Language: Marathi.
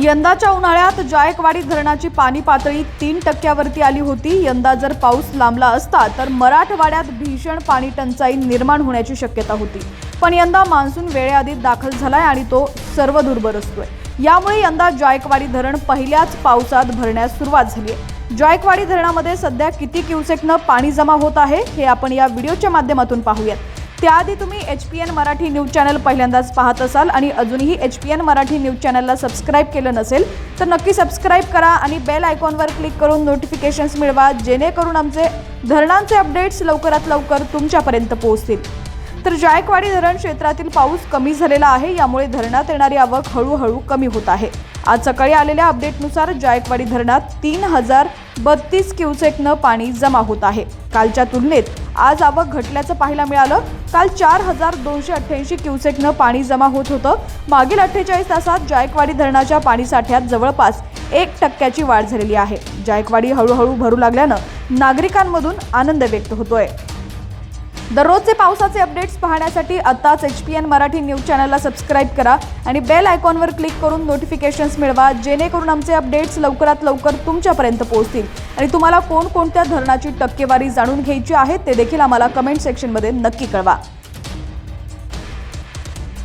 यंदाच्या उन्हाळ्यात जायकवाडी धरणाची पाणी पातळी तीन टक्क्यावरती आली होती. यंदा जर पाऊस लांबला असता तर मराठवाड्यात भीषण पाणी टंचाई निर्माण होण्याची शक्यता होती. पण यंदा मान्सून वेळेआधी दाखल झालाय आणि तो सर्व दूर बरसतोय यामुळे यंदा जायकवाडी धरण पहिल्याच पावसात भरण्यास सुरुवात झाली आहे जायकवाडी धरणामध्ये सध्या किती क्युसेकनं पाणी जमा होत आहे हे आपण या व्हिडिओच्या माध्यमातून पाहूयात. त्याआधी तुम्ही H P N Marathi news channel पहिल्यांदाच पाहत असाल आणि अजूनही H P N Marathi news चॅनलला सबस्क्राईब केलं नसेल तर नक्की सबस्क्राईब करा आणि बेल आयकॉनवर क्लिक करून नोटिफिकेशन्स मिळवा जेणेकरून आमचे धरणांचे अपडेट्स लवकरात लवकर तुमच्यापर्यंत पोहोचतील. तर जायकवाडी धरण क्षेत्रातील पाऊस कमी झालेला आहे यामुळे धरणात येणारी आवक हळूहळू कमी होत आहे. आज सकाळी आलेल्या अपडेटनुसार जायकवाडी धरणात तीन हजार बत्तीस क्युसेकनं पाणी जमा होत आहे. कालच्या तुलनेत आज आवक घटल्याचं पाहायला मिळालं. काल चार हजार दोनशे अठ्ठ्याऐंशी क्युसेकनं पाणी जमा होत होतं. मागील अठ्ठेचाळीस तासात जायकवाडी धरणाच्या पाणीसाठ्यात जवळपास एक टक्क्याची वाढ झालेली आहे. जायकवाडी हळूहळू भरू लागल्यानं नागरिकांमधून आनंद व्यक्त होतोय. दररोजचे पावसाचे अपडेट्स पाहण्यासाठी आत्ताच H P N Marathi news चॅनलला सबस्क्राईब करा आणि बेल आयकॉनवर क्लिक करून नोटिफिकेशन्स मिळवा जेणेकरून आमचे अपडेट्स लवकरात लवकर तुमच्यापर्यंत पोहोचतील. आणि तुम्हाला कोणकोणत्या धरणाची टक्केवारी जाणून घ्यायची आहे ते देखील आम्हाला कमेंट सेक्शनमध्ये नक्की कळवा.